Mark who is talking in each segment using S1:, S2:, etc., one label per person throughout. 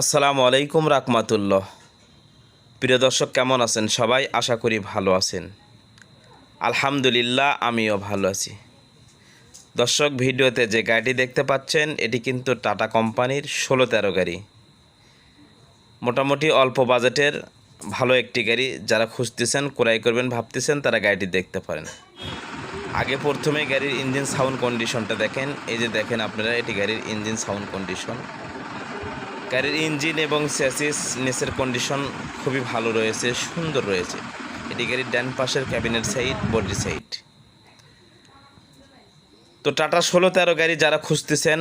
S1: আসসালামু আলাইকুম রাকমাতুল্লাহ প্রিয় দর্শক, কেমন আছেন? সবাই আশা করি ভালো আছেন। আলহামদুলিল্লাহ, আমিও ভালো আছি। দর্শক, ভিডিওতে যে গাড়িটি দেখতে পাচ্ছেন, এটি কিন্তু টাটা কোম্পানির ষোলো তেরো গাড়ি। মোটামুটি অল্প বাজেটের ভালো একটি গাড়ি যারা খুঁজতেছেন, ক্রয় করবেন, ভাবতেছেন, তারা গাড়িটি দেখতে পারেন। আগে প্রথমে গাড়ির ইঞ্জিন সাউন্ড কন্ডিশনটা দেখেন। এই যে দেখেন আপনারা, এটি গাড়ির ইঞ্জিন সাউন্ড কন্ডিশন। গাড়ির ইঞ্জিন এবং স্যাসিস নিচের কন্ডিশন খুবই ভালো রয়েছে, সুন্দর রয়েছে। এটি গাড়ির ডান পাশের ক্যাবিনেট সাইড বডি সাইড তো টাটা ষোলো তেরো গাড়ি যারা খুঁজতেছেন,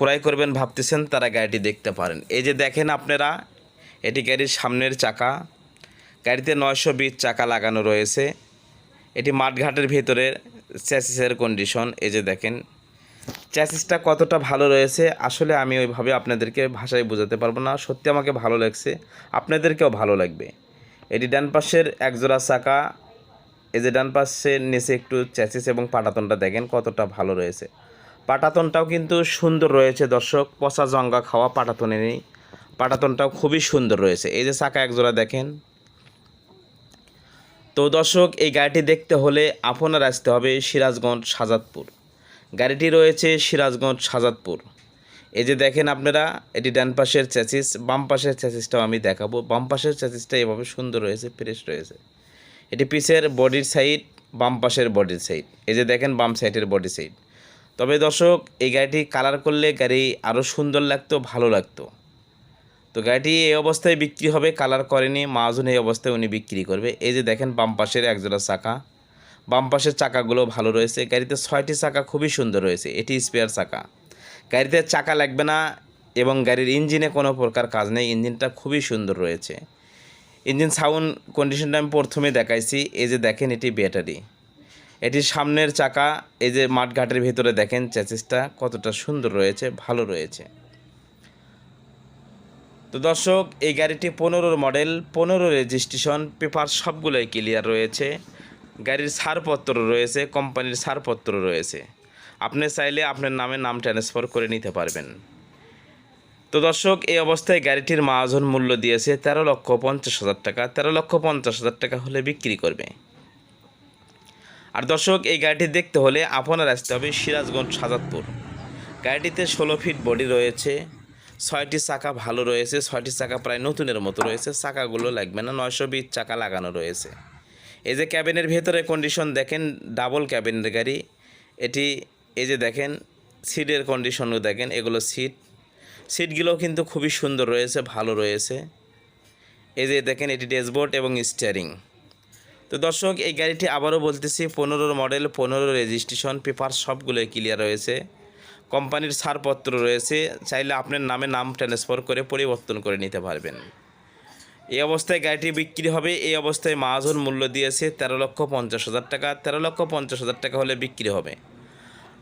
S1: ক্রয় করবেন, ভাবতেছেন, তারা গাড়িটি দেখতে পারেন। এই যে দেখেন আপনারা, এটি গাড়ির সামনের চাকা। গাড়িতে নয়শো বিশ চাকা লাগানো রয়েছে। এটি মাঠঘাটের ভিতরে স্যাসিসের কন্ডিশন এই যে দেখেন চ্যাসিসটা কতটা ভালো রয়েছে, আসলে আমি ওইভাবে আপনাদেরকে ভাষায় বোঝাতে পারব না। সত্যি আমাকে ভালো লাগছে, আপনাদেরকেও ভালো লাগবে। এটি ডান পাশের একজোড়া চাকা, এই যে ডান পাশের নিচে একটু চ্যাসিস এবং পাটাতনটা দেখেন কতটা ভালো রয়েছে। পাটাতনটাও কিন্তু সুন্দর রয়েছে দর্শক, পচা জঙ্গা খাওয়া পাটাতনে নেই, পাটাতনটাও খুবই সুন্দর রয়েছে। এই যে চাকা একজোড়া দেখেন। তো দর্শক, এই গাড়িটি দেখতে হলে আপনার আসতে হবে সিরাজগঞ্জ সাজাদপুর। গাড়িটি রয়েছে সিরাজগঞ্জ, সাজাদপুর। এই যে দেখেন আপনারা, এটি ডান পাশের চ্যাসিস, বাম পাশের চ্যাসিসটাও আমি দেখাবো। বাম পাশের চ্যাসিসটা এভাবে সুন্দর রয়েছে ফ্রেশ রয়েছে। এটি পিসের বডির সাইড বাম পাশের বডির সাইড এই যে দেখেন, বাম সাইডের বডি সাইড তবে দর্শক, এই গাড়িটি কালার করলে গাড়ি আরও সুন্দর লাগতো, ভালো লাগতো। তো গাড়িটি এই অবস্থায় বিক্রি হবে কালার করেনি মাহাজন এই অবস্থায় উনি বিক্রি করবে। এই যে দেখেন, বাম পাশের একজোড়া চাকা। বাম পাশের চাকাগুলো ভালো রয়েছে। গাড়িতে ছয়টি চাকা খুবই সুন্দর রয়েছে। এটি স্পেয়ার চাকা। গাড়িতে চাকা লাগবে না এবং গাড়ির ইঞ্জিনে কোনো প্রকার কাজ নেই। ইঞ্জিনটা খুবই সুন্দর রয়েছে। ইঞ্জিন সাউন্ড কন্ডিশনটা আমি প্রথমে দেখাইছি। এই যে দেখেন এটি ব্যাটারি। এটির সামনের চাকা, এই যে মাঠঘাটের ভিতরে দেখেন চ্যাসিসটা কতটা সুন্দর রয়েছে, ভালো রয়েছে। তো দর্শক, এই গাড়িটি পনেরোর মডেল পনেরো রেজিস্ট্রেশন পেপার সবগুলোই ক্লিয়ার রয়েছে। গাড়ির ছাড়পত্র রয়েছে, কোম্পানির ছাড়পত্র রয়েছে। আপনি চাইলে আপনার নামে নাম ট্রান্সফার করে নিতে পারবেন। তো দর্শক, এই অবস্থায় গাড়িটির মহাজন মূল্য দিয়েছে তেরো লক্ষ পঞ্চাশ হাজার টাকা। তেরো লক্ষ পঞ্চাশ হাজার টাকা হলে বিক্রি করবে। আর দর্শক, এই গাড়িটি দেখতে হলে আপনার আসতে হবে সিরাজগঞ্জ, সাজাদপুর। গাড়িটিতে ষোলো ফিট বডি রয়েছে, ছয়টি চাকা ভালো রয়েছে, ছয়টি চাকা প্রায় নতুনের মতো রয়েছে, চাকাগুলো লাগবে না, নয়শো বিশ চাকা লাগানো রয়েছে। এই যে ক্যাবিনের ভেতরে কন্ডিশন দেখেন ডাবল ক্যাবিনের গাড়ি। এটি, এই যে দেখেন সিটের কন্ডিশনও দেখেন, এগুলো সিট সিটগুলোও কিন্তু খুবই সুন্দর রয়েছে, ভালো রয়েছে। এই যে দেখেন, এটি ড্যাশবোর্ড এবং স্টিয়ারিং তো দর্শক, এই গাড়িটি আবারও বলতেছি, পনেরোর মডেল পনেরো রেজিস্ট্রেশন পেপার সবগুলোই ক্লিয়ার রয়েছে। কোম্পানির ছাড়পত্র রয়েছে, চাইলে আপনার নামে নাম ট্রান্সফার করে পরিবর্তন করে নিতে পারবেন। এই অবস্থায় গাড়িটি বিক্রি হবে। এই অবস্থায় মাহাজন মূল্য দিয়েছে তেরো লক্ষ পঞ্চাশ হাজার টাকা। তেরো লক্ষ পঞ্চাশ হাজার টাকা হলে বিক্রি হবে।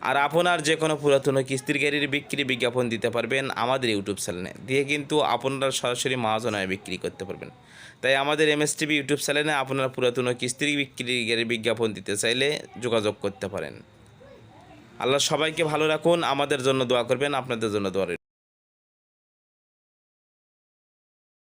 S1: আর আপনার যে কোনো পুরাতন কিস্তির গাড়ির বিক্রি বিজ্ঞাপন দিতে পারবেন আমাদের ইউটিউব চ্যানেলে। দিয়ে কিন্তু আপনারা সরাসরি মাহাজন মাহাজনায় বিক্রি করতে পারবেন। তাই আমাদের এমএস টিভি ইউটিউব চ্যানেলে আপনারা পুরাতন কিস্তির বিক্রি গাড়ির বিজ্ঞাপন দিতে চাইলে যোগাযোগ করতে পারেন। আল্লাহ সবাইকে ভালো রাখুন। আমাদের জন্য দোয়া করবেন। আপনাদের জন্য দোয়া।